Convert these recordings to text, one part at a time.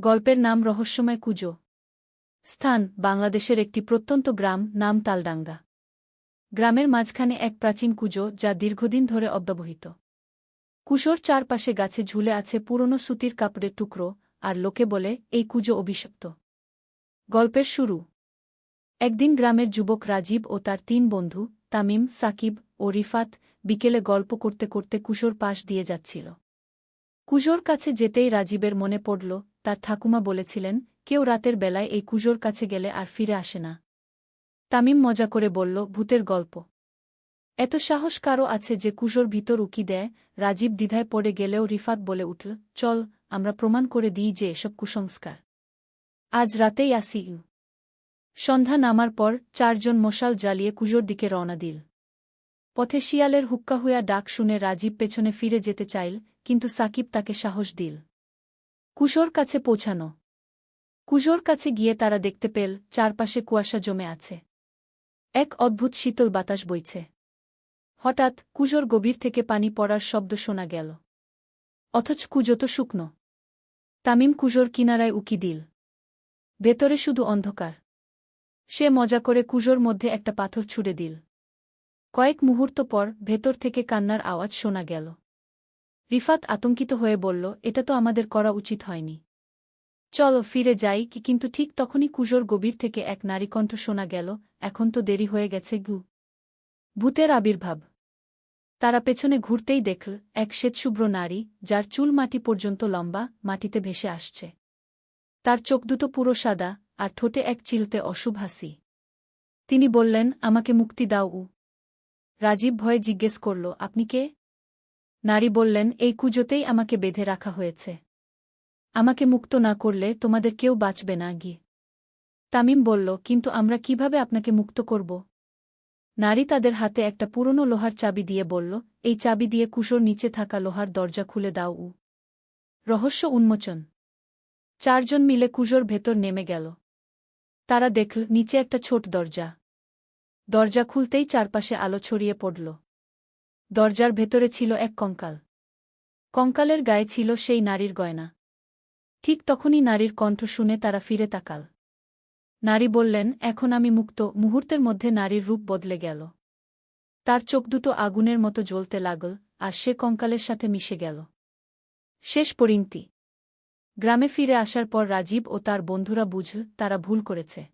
গল্পের নাম রহস্যময় কুজো। স্থান, বাংলাদেশের একটি প্রত্যন্ত গ্রাম, নাম তালডাঙ্গা। গ্রামের মাঝখানে এক প্রাচীন কুজো যা দীর্ঘদিন ধরে অব্যবহিত। কুশোর চারপাশে গাছে ঝুলে আছে পুরনো সুতির কাপড়ের টুকরো, আর লোকে বলে, এই কুজো অভিশপ্ত। গল্পের শুরু। একদিন গ্রামের যুবক রাজীব ও তার তিন বন্ধু, তামিম, সাকিব ও রিফাত, বিকেলে গল্প করতে করতে কুশোর পাশ দিয়ে যাচ্ছিল। কুজোর কাছে যেতেই রাজীবের মনে পড়ল তার ঠাকুমা বলেছিলেন, কেউ রাতের বেলায় এই কুজোর কাছে গেলে আর ফিরে আসে না। তামিম মজা করে বলল, ভূতের গল্প। এত সাহস কারও আছে যে কুজোর ভিতর উকি দেয়, রাজীব দ্বিধায় পড়ে গেলেও রিফাত বলে উঠল, চল, আমরা প্রমাণ করে দিই যে এসব কুসংস্কার। আজ রাতেই আসি ইউ। সন্ধ্যা নামার পর চারজন মশাল জ্বালিয়ে কুজোর দিকে রওনা দিল। পথে শিয়ালের হুক্কা হুয়া ডাক শুনে রাজীব পেছনে ফিরে যেতে চাইল, কিন্তু সাকিব তাকে সাহস দিল। কুশোর কাছে পৌঁছানো। কুজোর কাছে গিয়ে তারা দেখতে পেল, চারপাশে কুয়াশা জমে আছে। এক অদ্ভুত শীতল বাতাস বইছে। হঠাৎ কুজোর গভীর থেকে পানি পড়ার শব্দ শোনা গেল। অথচ কুজো তো শুকনো। তামিম কুজোর কিনারায় উকি দিল। ভেতরে শুধু অন্ধকার। সে মজা করে কুজোর মধ্যে একটা পাথর ছুড়ে দিল। কয়েক মুহূর্ত পর ভেতর থেকে কান্নার আওয়াজ শোনা গেল। রিফাত আতঙ্কিত হয়ে বলল, এটা তো আমাদের করা উচিত হয়নি। চলো ফিরে যাই কি কিন্তু ঠিক তখনই কুজোর গভীর থেকে এক নারী কণ্ঠ শোনা গেল, এখন তো দেরি হয়ে গেছে গু। ভূতের আবির্ভাব। তারা পেছনে ঘুরতেই দেখল এক শ্বেতশুভ্র নারী, যার চুল মাটি পর্যন্ত লম্বা, মাটিতে ভেসে আসছে। তার চোখ দুটো পুরো সাদা, আর ঠোঁটে এক চিলতে অশুভ হাসি। তিনি বললেন, আমাকে মুক্তি দাও উ। রাজীব ভয়ে জিজ্ঞেস করল, আপনি কে? নারী বললেন, এই কুজোতেই আমাকে বেঁধে রাখা হয়েছে। আমাকে মুক্ত না করলে তোমাদের কেউ বাঁচবে না গি তামিম বলল, কিন্তু আমরা কীভাবে আপনাকে মুক্ত করব? নারী তাদের হাতে একটা পুরনো লোহার চাবি দিয়ে বলল, এই চাবি দিয়ে কুশোর নিচে থাকা লোহার দরজা খুলে দাও উ। রহস্য উন্মোচন। চারজন মিলে কুজোর ভেতর নেমে গেল। তারা দেখল, নিচে একটা ছোট দরজা। দরজা খুলতেই চারপাশে আলো ছড়িয়ে পড়ল। দরজার ভেতরে ছিল এক কঙ্কাল। কঙ্কালের গায়ে ছিল সেই নারীর গয়না। ঠিক তখনই নারীর কণ্ঠ শুনে তারা ফিরে তাকাল। নারী বললেন, এখন আমি মুক্ত। মুহূর্তের মধ্যে নারীর রূপ বদলে গেল। তার চোখ দুটো আগুনের মতো জ্বলতে লাগল, আর সে কঙ্কালের সাথে মিশে গেল। শেষ পরিণতি। গ্রামে ফিরে আসার পর রাজীব ও তার বন্ধুরা বুঝল তারা ভুল করেছে।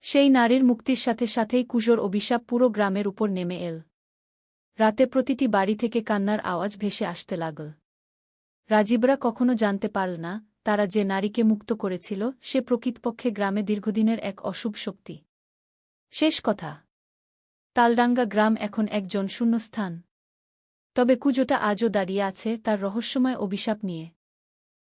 সেই নারীর মুক্তির সাথে সাথেই কুজোর অভিশাপ পুরো গ্রামের উপর নেমে এল। রাতে প্রতিটি বাড়ি থেকে কান্নার আওয়াজ ভেসে আসতে লাগল। রাজীবরা কখনো জানতে পারল না, তারা যে নারীকে মুক্ত করেছিল, সে প্রকৃতপক্ষে গ্রামে দীর্ঘদিনের এক অশুভ শক্তি। শেষ কথা। তালডাঙ্গা গ্রাম এখন একজন শূন্যস্থান। তবে কুজোটা আজও দাঁড়িয়ে আছে তার রহস্যময় অভিশাপ নিয়ে।